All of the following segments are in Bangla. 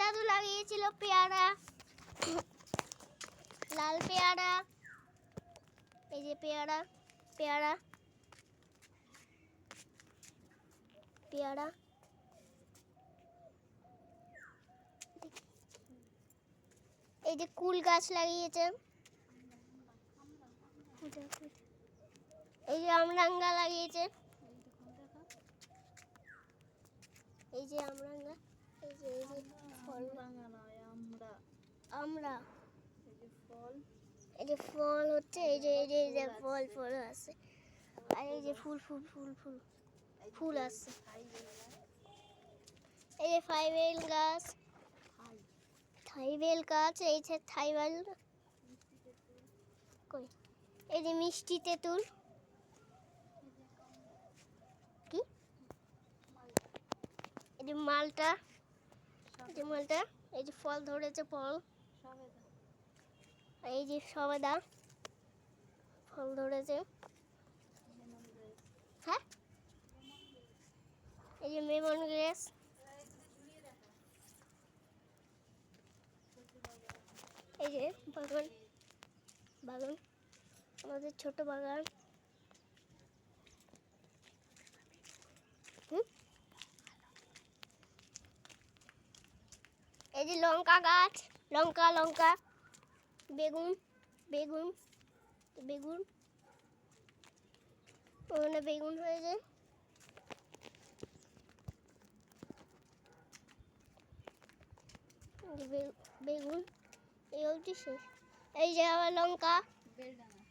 দাদু লাগিয়েছিল পেয়ারা। লাল পেয়ারা। এই যে পেয়ারা পেয়ারা। পেয়ারা। এই যে কুল গাছ লাগিয়েছে। এই যে আমরাঙ্গা লাগিয়েছে। এই যে আমরাঙ্গা। আমরা। আমরা এই যে ফল এই যে ফল হচ্ছে, এই যে এই যে এই যে ফল ফল আছে। আর এই যে ফুল ফুল ফুল ফুল ফুল আছে। এই যে ফাইবেল গাছ। থাইবেল গাছ, এই যে থাইবেল। কই? এই যে মিষ্টি তেঁতুল। কি? এই যে মালটা। মালটা, এই যে ফল ধরেছে ফল। এই যে সবেদা, ফল ধরেছে। হ্যাঁ? এই যে মেমন গ্রেস। এই যে বাগান বাগান, আমাদের ছোট বাগান। এই যে লঙ্কা গাছ লঙ্কা লঙ্কা বেগুন বেগুন বেগুন ওখানে বেগুন হয়েছে এই যে বে- বেগুন এই অবধি শেষ এই যে আবার লঙ্কা বেলডাঙা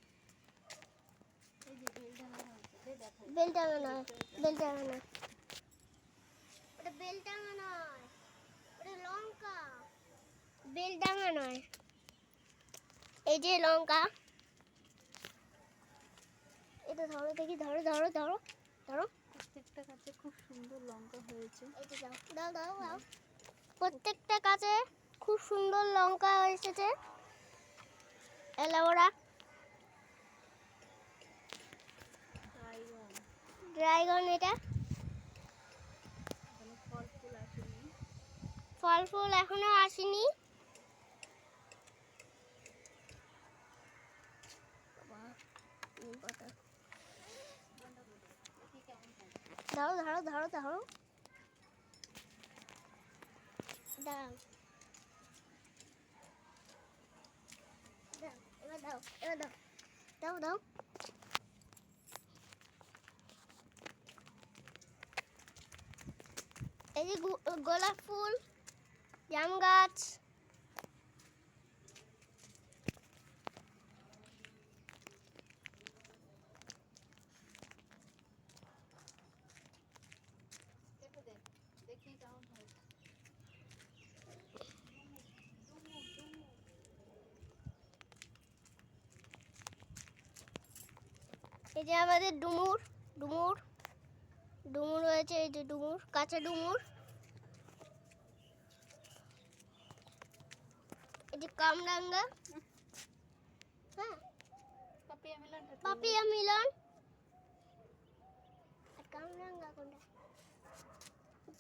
এই যে বেলডাঙা হয়েছে দে দেখাই বেলটাঙা নয় বেলটাঙা নয় ওটা বেলটাঙা নয় ওটা লঙ্কা বেলটাঙা নয়। এই যে লঙ্কা। এটা ধরো দেখি ধরো ধরো ধরো ধরো। প্রত্যেকটা গাছে খুব সুন্দর লঙ্কা হয়েছে। দাও দাও দাও প্রত্যেকটা গাছে খুব সুন্দর লঙ্কা এসেছে। এলাওরা ড্রাইগন। এটা। ফল ফুল আসেনি। ফল ফুল এখনও আসেনি। ধরো ধরো ধরো ধরো দাও দাও, দাও দাও। এই যে গোলাপ ফুল জাম গাছ। এই যে আমাদের ডুমুর ডুমুর ডুমুর রয়েছে এই যে ডুমুর কাঁচা ডুমুর। এই যে কামরাঙ্গা। হ্যাঁ। পাপিয়া মিলন কামরাঙ্গা কোনটা?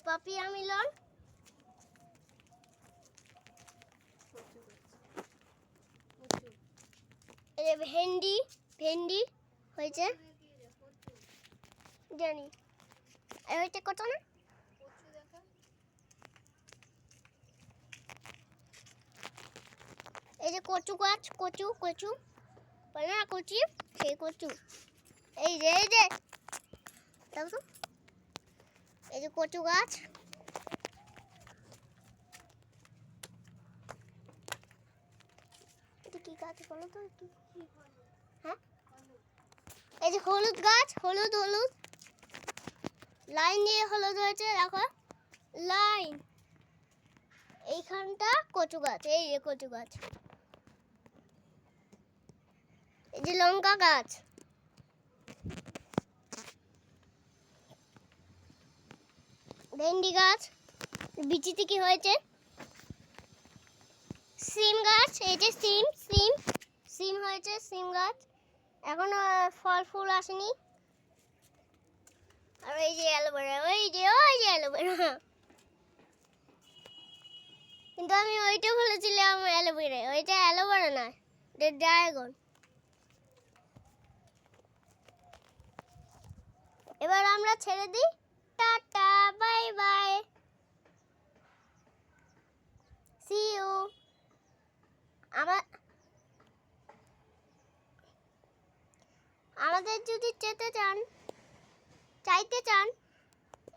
পাপিয়া মিলন। ভেন্ডি ভেন্ডি। হয়েছে? জানি। আর হয়েছে কত না? এই যে কচু গাছ, কচু কচু। বলে না কচি? সেই কচু। এই যে এই যে। এই যে কচু গাছ। কি গাছ বলো তো? কি হলুদ গাছ, হলুদ হলুদ। লাইন দিয়ে হলুদ হয়েছে দেখো লাইন। এইখানটা কচু গাছ, এই যে কচু গাছ। এই যে লঙ্কা গাছ। ভেন্ডি গাছ, বিচিতে কি হয়েছে? সিম গাছ, এই যে সিম সিম। সিম হয়েছে, সিম গাছ। এখনও ফল ফুল আসেনি। আর এই যে অ্যালোভেরা, ওই যে ওই যে অ্যালোভেরা। কিন্তু আমি ওইটা বলেছিলাম অ্যালোভেরা, ওইটা অ্যালোভেরা না এটা ড্রাগন। এবার আমরা ছেড়ে দিই। Tata, bye bye. See you আমার আমাদের যদি যেতে চান, চাইতে চান,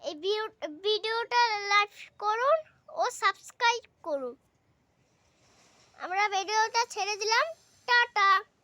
এই ভিডিও- ভিডিওটা লাইক করুন ও সাবস্ক্রাইব করুন। আমরা ভিডিওটা ছেড়ে দিলাম। টাটা।